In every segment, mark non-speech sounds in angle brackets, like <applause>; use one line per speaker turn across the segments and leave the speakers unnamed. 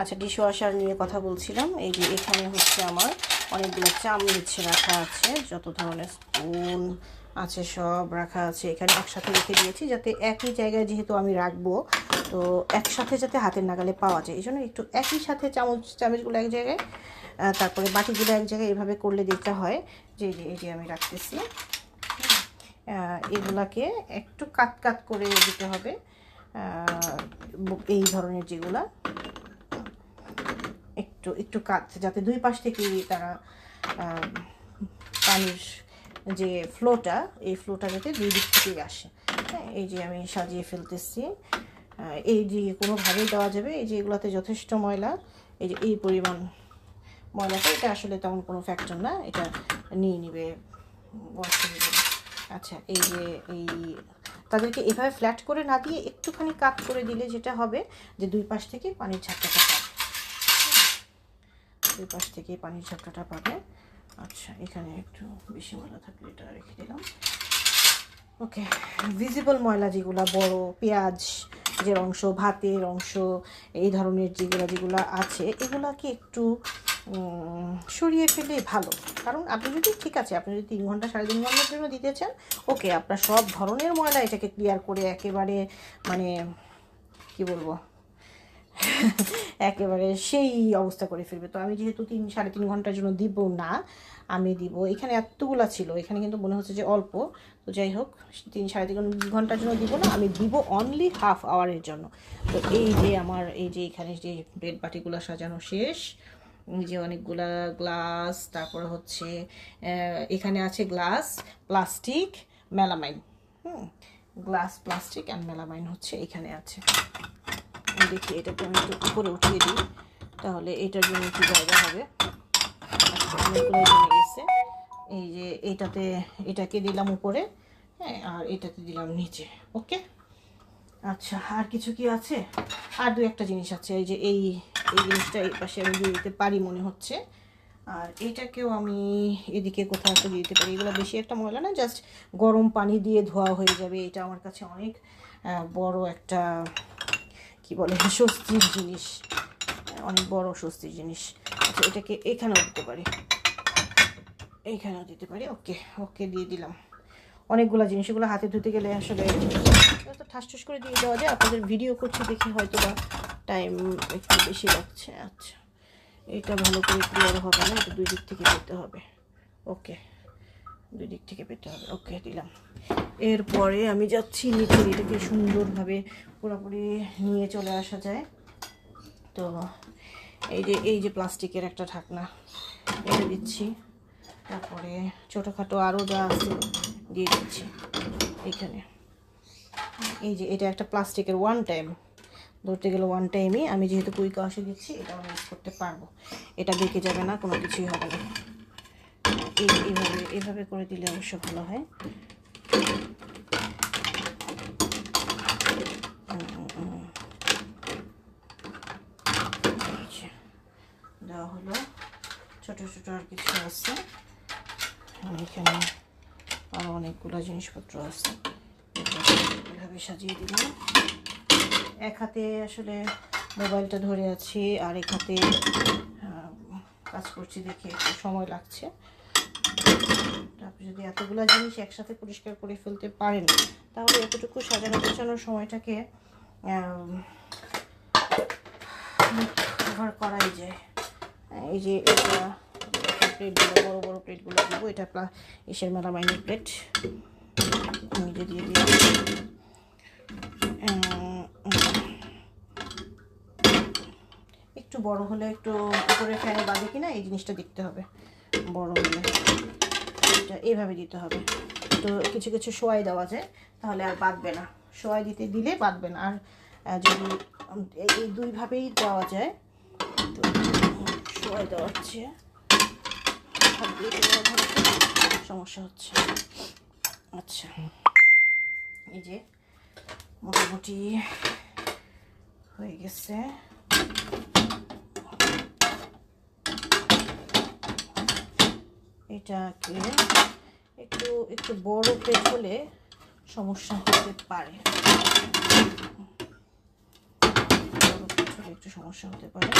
আচ্ছা ডিশওয়াশার নিয়ে কথা বলছিলাম। এই যে এখানে হচ্ছে আমার অনেকগুলো চামচ রাখা আছে, যত ধরনের স্পুন আছে সব রাখা আছে। এখানে একসাথে রেখে দিয়েছি যাতে একই জায়গায় যেহেতু আমি রাখব, তো একসাথে যাতে হাতের নাগালে পাওয়া যায়। এই জন্য একটু একই সাথে চামচ, চামচগুলো এক জায়গায় তারপরে বাটিগুলো এক জায়গায় এভাবে করলে দিতে হয়, যে এই যে, এই আমি রাখতেছি। এগুলাকে একটু কাত কাত করে দিতে হবে। এই ধরনের যেগুলা। একটু একটু কাট যাতে দুই পাশ থেকেই তারা পানির যে ফ্লোটা, এই ফ্লোটা যাতে দুই দিক থেকেই আসে। হ্যাঁ এই যে আমি সাজিয়ে ফেলতেছি। এই যে কোনোভাবেই দেওয়া যাবে, এই যে এগুলোতে যথেষ্ট ময়লা, এই যে এই পরিমাণ ময়লাটা, এটা আসলে তেমন কোনো ফ্যাক্টর না, এটা নিয়ে নিবে আচ্ছা এই যে এই, তাদেরকে এভাবে ফ্ল্যাট করে না দিয়ে একটুখানি কাট করে দিলে যেটা হবে, যে দুই পাশ থেকে পানির ঝাপটাটা দুই পাশ থেকে পানির ঝাপটাটা পাবে। আচ্ছা এখানে একটু বেশি ময়লা থাকলে এটা রেখে দিলাম। ওকে ভিজিবল ময়লা যেগুলো, বড় পেঁয়াজ যে অংশ, ভাতের অংশ, এই ধরনের যেগুলো যেগুলো আছে, এগুলাকে একটু সরিয়ে ফেলে ভালো। কারণ আপনি যদি, ঠিক আছে, আপনি যদি তিন ঘণ্টা, সাড়ে তিন ঘণ্টার জন্য দিতে চান, ওকে, আপনার সব ধরনের ময়লা এটাকে ক্লিয়ার করে একেবারে মানে কি বলব? <laughs> একেবারে সেই অবস্থা করে ফেলবে। তো আমি যেহেতু তিন, সাড়ে তিন ঘণ্টার জন্য দিব না, আমি দিব। এখানে এতগুলা ছিল, এখানে কিন্তু মনে হচ্ছে যে অল্প। তো যাই হোক, তিন, সাড়ে তিন ঘণ্টার জন্য দিব না, আমি দিব অনলি হাফ আওয়ারের জন্য। তো এই যে আমার, এই যে এখানে যে ব্রেড বাটিগুলো সাজানো শেষ যে অনেকগুলা গ্লাস তারপরে হচ্ছে এখানে আছে glass plastic melamine hmm glass plastic and melamine হচ্ছে এখানে আছে। দেখি এটাকে আমি একটু উপরে উঠিয়ে দিই। তাহলে এটার জন্য একটু জায়গা হবে। অনেকগুলো গেছে এই যে এইটাতে এটাকে দিলাম উপরে হ্যাঁ আর এটাতে দিলাম নিচে, ওকে? আচ্ছা আর কিছু কি আছে? আর দু একটা জিনিস আছে, এই যে এই এই জিনিসটা এই পাশে আমি দিয়ে দিতে পারি মনে হচ্ছে। আর এইটাকেও আমি এদিকে কোথাও একটা দিয়ে দিতে পারি। এগুলো বেশি একটা ময়লা না, জাস্ট গরম পানি দিয়ে ধোয়া হয়ে যাবে। এটা আমার কাছে অনেক বড় একটা কি বলে, স্বস্তির জিনিস অনেক বড় স্বস্তির জিনিস। আচ্ছা এটাকে এখানেও দিতে পারি। এইখানেও দিতে পারি, ওকে ওকে, দিয়ে দিলাম। অনেকগুলো জিনিস, এগুলো হাতে ধুতে গেলে আসলে তো ঠাস ঠাস করে দিয়ে দেওয়া যায়, আপনাদের ভিডিও করছি দেখে হয়তো বা টাইম একটু বেশি লাগছে। আচ্ছা এটা ভালো করে ক্লিয়ার হবে না, এটা দুই দিক থেকে পেতে হবে। ওকে। দুই দিক থেকে পেতে হবে। ওকে, দিলাম। এরপরে আমি যাচ্ছি নিচে এটাকে সুন্দরভাবে পুরোপুরি নিয়ে চলে আসা যায়। তো এই যে এই যে প্লাস্টিকের একটা ঢাকনা এটা দিচ্ছি। তারপরে ছোটোখাটো আরও যা আছে দিয়ে দিচ্ছি এখানে। এই যে, এটা একটা প্লাস্টিকের ওয়ান টাইম ধরতে গেলে ওয়ান টাইমই আমি যেহেতু কুইক আসে দিচ্ছি এটা আমি ইউজ করতে পারব। এটা বেঁকে যাবে না, কোনো কিছুই হবে না। এইভাবে এভাবে করে দিলে অবশ্য ভালো হয়। দেওয়া হলো। ছোট ছোট আর কিছু আছে। এখানে আরও অনেকগুলো জিনিসপত্র আছে। এভাবে সাজিয়ে দিলাম। এক হাতে আসলে মোবাইলটা ধরে আছি, আর এক হাতে কাজ করছি দেখে সময় লাগছে। যদি এতগুলো জিনিস একসাথে পরিষ্কার করে ফেলতে পারেন, তাহলে এতটুকু সাজানো গোছানোর সময়টাকে কভার করাই যায়। এই যে এটা, প্লেটগুলো, বড় বড় প্লেটগুলো দেবো, এটা প্লা, এসের মেলামাইনের প্লেট। আমি দিয়ে দিয়ে একটু বড় হলে একটু উপরে ফ্যানে বাঁধে কিনা, এই জিনিসটা দেখতে হবে। বড় হলে। এটা এইভাবে দিতে হবে। তো কিছু কিছু সোয়াই দেওয়া যায়, তাহলে আর বাঁধবে না। সোয়াই দিতে দিলে বাঁধবে না। আর যদি এই দুইভাবেই দেওয়া যায়, তো সোয়াই দেওয়া হচ্ছে। সমস্যা হচ্ছে। আচ্ছা এই যে মোটামুটি হয়ে গেছে। এটাকে একটু একটু বড় প্লেট হলে সমস্যা হতে পারে। একটু সমস্যা হতে পারে।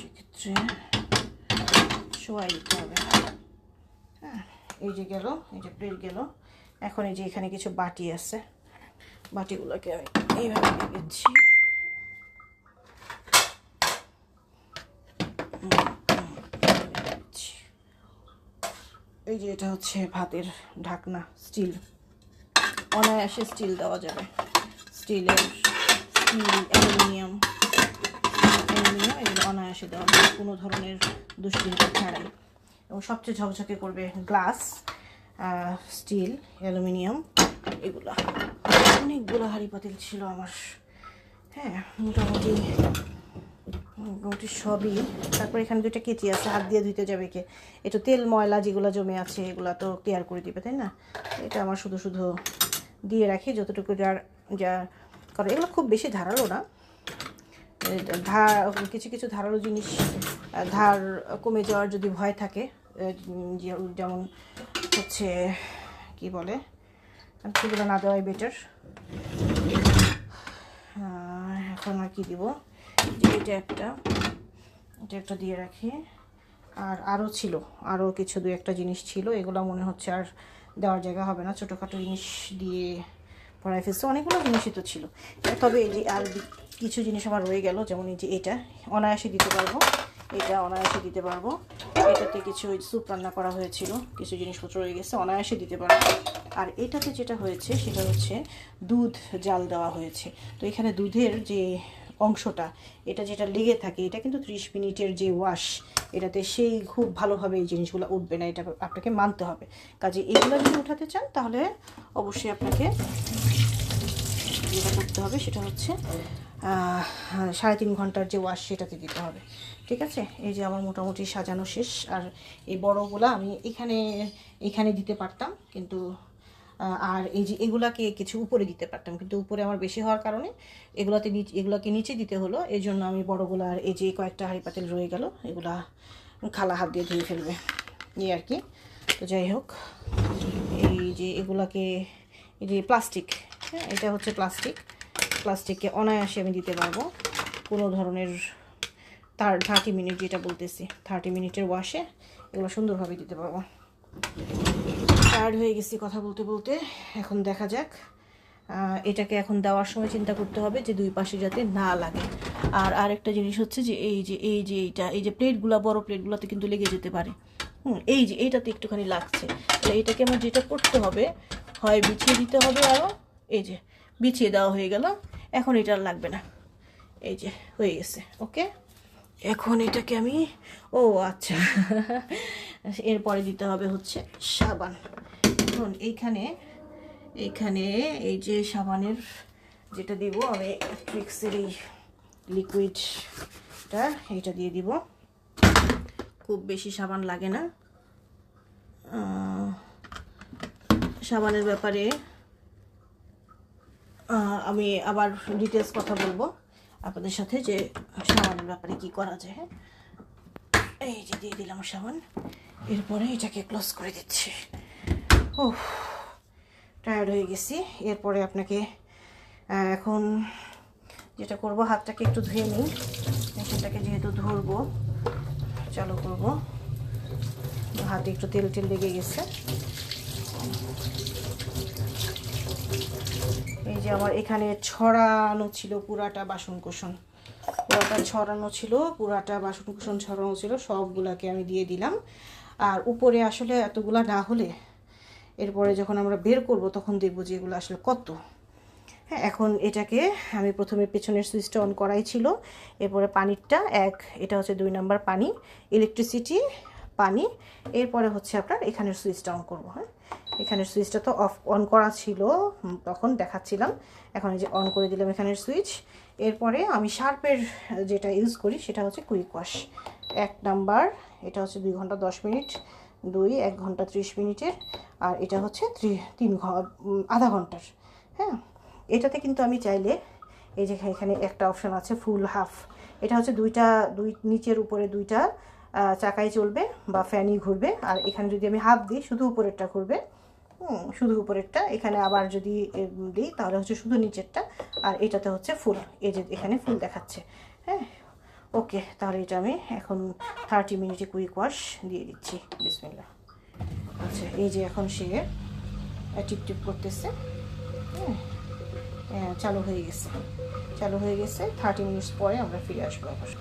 সেক্ষেত্রে শোয়াই দিতে হবে। হ্যাঁ এই যে গেল, এই যে প্লেট গেল। এখন এই যে এখানে কিছু বাটি আছে। বাটিগুলোকে আমি এইভাবে দিয়ে দিচ্ছি এই যে এটা হচ্ছে ভাতের ঢাকনা স্টিল অনায়াসে স্টিল দেওয়া যাবে। স্টিলের স্টিল অ্যালুমিনিয়াম অ্যালুমিনিয়াম এগুলো অনায়াসে দেওয়া যাবে। কোনো ধরনের দুশ্চিন্তা ছাড়াই। এবং সবচেয়ে ঝকঝকে করবে গ্লাস স্টিল অ্যালুমিনিয়াম এগুলো। অনেকগুলো হাঁড়ি পাতিল ছিল আমার। হ্যাঁ মোটামুটি মোটামুটি সবই। তারপর এখানে দুইটা কেচি আছে, হাত দিয়ে ধুইতে যাবে কে? একটু তেল, ময়লা যেগুলো জমে আছে, এগুলো তো ক্লিয়ার করে দিবে, তাই না? এটা আমার শুধু শুধু দিয়ে রাখি, যতটুকু যার যা কারণ এগুলো খুব বেশি ধারালো না। ধার কিছু কিছু ধারালো জিনিস ধার কমে যাওয়ার যদি ভয় থাকে যেমন হচ্ছে, কি বলে? সেগুলো না দেওয়াই বেটার এখন আর কি দিব? এটা একটা এটা একটা দিয়ে রাখি। আর আরও ছিল আরও কিছু দু একটা জিনিস ছিল, এগুলো মনে হচ্ছে আর দেওয়ার জায়গা হবে না। ছোটোখাটো জিনিস দিয়ে পড়াই ফেলছে। অনেকগুলো জিনিসই তো ছিল। তবে এই যে আর কিছু জিনিস আমার রয়ে গেল, যেমন এই যে এটা, অনায়াসে দিতে পারব। এটা অনায়াসে দিতে পারব। এটাতে কিছু স্যুপ রান্না করা হয়েছিল, কিছু জিনিসপত্র রয়ে গেছে, অনায়াসে দিতে পারব। আর এটাতে যেটা হয়েছে, সেটা হচ্ছে দুধ জাল দেওয়া হয়েছে। তো এখানে দুধের যে অংশটা, এটা যেটা লেগে থাকে, এটা কিন্তু ত্রিশ মিনিটের যে ওয়াশ এটাতে সেই খুব ভালোভাবে এই জিনিসগুলো উঠবে না, এটা আপনাকে মানতে হবে। কাজে এগুলো যদি উঠাতে চান, তাহলে অবশ্যই আপনাকে যেটা করতে হবে সেটা হচ্ছে সাড়ে তিন ঘণ্টার যে ওয়াশ সেটাতে দিতে হবে। ঠিক আছে? এই যে আমার মোটামুটি সাজানো শেষ, আর এই বড়গুলা আমি এখানে এখানে দিতে পারতাম, কিন্তু আর এই যে এগুলাকে কিছু উপরে দিতে পারতাম। কিন্তু উপরে আমার বেশি হওয়ার কারণে এগুলাতে এগুলাকে নিচে দিতে হলো। এই জন্য আমি বড়গুলো আর এই যে কয়েকটা হাঁড়ি পাতিল রয়ে গেল, এগুলা খালা হাত দিয়ে ধুয়ে ফেলবে। এই আর কি। তো যাই হোক, এই যে এগুলাকে, এই যে প্লাস্টিক হ্যাঁ এটা হচ্ছে প্লাস্টিক। প্লাস্টিককে অনায়াসে আমি দিতে পারব। কোনো ধরনের তার থার্টি মিনিট যেটা বলতেছি, থার্টি মিনিটের ওয়াশে এগুলো সুন্দরভাবে দিতে পারব। টায়ার্ড হয়ে গেছি কথা বলতে বলতে। এখন দেখা যাক। এটাকে এখন দেওয়ার সময় চিন্তা করতে হবে যে দুই পাশে যাতে না লাগে। আর আরেকটা জিনিস হচ্ছে যে এই যে এই যে এইটা, এই যে প্লেটগুলো বড় প্লেটগুলোতে কিন্তু লেগে যেতে পারে। হুম, এই যে এইটাতে একটুখানি লাগছে। তাহলে এটাকে আমার যেটা করতে হবে, হয় বিছিয়ে দিতে হবে আরও এই যে, বিছিয়ে দেওয়া হয়ে গেল। এখন এটা লাগবে না। এই যে, হয়ে গেছে। ওকে এখন এটাকে আমি, ও আচ্ছা। এরপরে দিতে হবে হচ্ছে সাবান। এখন এইখানে এইখানে এই যে সাবানের যেটা দিব, আমি ট্রিক্সের এই লিকুইডটা এইটা দিয়ে দিব। খুব বেশি সাবান লাগে না। সাবানের ব্যাপারে আমি আবার ডিটেলস কথা বলব। আপনাদের সাথে যে সাবানের ব্যাপারে কি করা যায় হ্যাঁ? এই যে দিয়ে দিলাম সাবান এরপরে এটাকে ক্লোজ করে দিচ্ছি। ও টায়ার্ড হয়ে গেছি। এরপরে আপনাকে এখন যেটা করব, হাতটাকে একটু ধুয়ে নিই। মেশিনটাকে যেহেতু ধরবো, চালু করব। হাতে একটু তেল টেল লেগে গেছে। এই যে আমার এখানে ছড়ানো ছিল পুরাটা বাসন কুসন পুরাটা ছড়ানো ছিল, পুরাটা বাসন কুসন ছড়ানো ছিল, সবগুলাকে আমি দিয়ে দিলাম। আর উপরে আসলে এতগুলা না হলে এরপরে যখন আমরা বের করব তখন দেখব যে এগুলো আসলে কত। হ্যাঁ এখন এটাকে আমি প্রথমে পেছনের সুইচটা অন করাই ছিল। এরপরে পানিরটা, এক, এটা হচ্ছে দুই নাম্বার পানি ইলেকট্রিসিটি পানি। এরপরে হচ্ছে আপনার এখানের সুইচটা অন করব হ্যাঁ। এখানের সুইচটা তো অফ, অন করা ছিল। তখন দেখাচ্ছিলাম। এখন যে অন করে দিলাম এখানের সুইচ। এরপরে আমি শার্পের যেটা ইউজ করি, সেটা হচ্ছে কুইক ওয়াশ। এক নাম্বার, এটা হচ্ছে দুই ঘণ্টা দশ মিনিট, দুই, এক ঘণ্টা ত্রিশ মিনিটের, আর এটা হচ্ছে তিন আধা ঘণ্টার। হ্যাঁ? এটাতে কিন্তু আমি চাইলে, এই যে এখানে একটা অপশান আছে ফুল হাফ। এটা হচ্ছে দুইটা, দুই নিচের উপরে দুইটা চাকাই চলবে বা ফ্যানই ঘুরবে। আর এখানে যদি আমি হাফ দিই, শুধু উপরেরটা ঘুরবে। শুধু উপরেরটা। এখানে আবার যদি দিই, তাহলে হচ্ছে শুধু নিচেরটা। আর এটাতে হচ্ছে ফুল, এই যে এখানে ফুল দেখাচ্ছে। হ্যাঁ? ওকে, তাহলে এটা আমি এখন থার্টি মিনিটে কুইক ওয়াশ দিয়ে দিচ্ছি। বিসমিল্লা আচ্ছা এই যে এখন সে টিপ টিপ করতেছে। হ্যাঁ? হ্যাঁ চালু হয়ে গেছে। চালু হয়ে গেছে। থার্টি মিনিটস পরে আমরা ফিরে আসব। আবার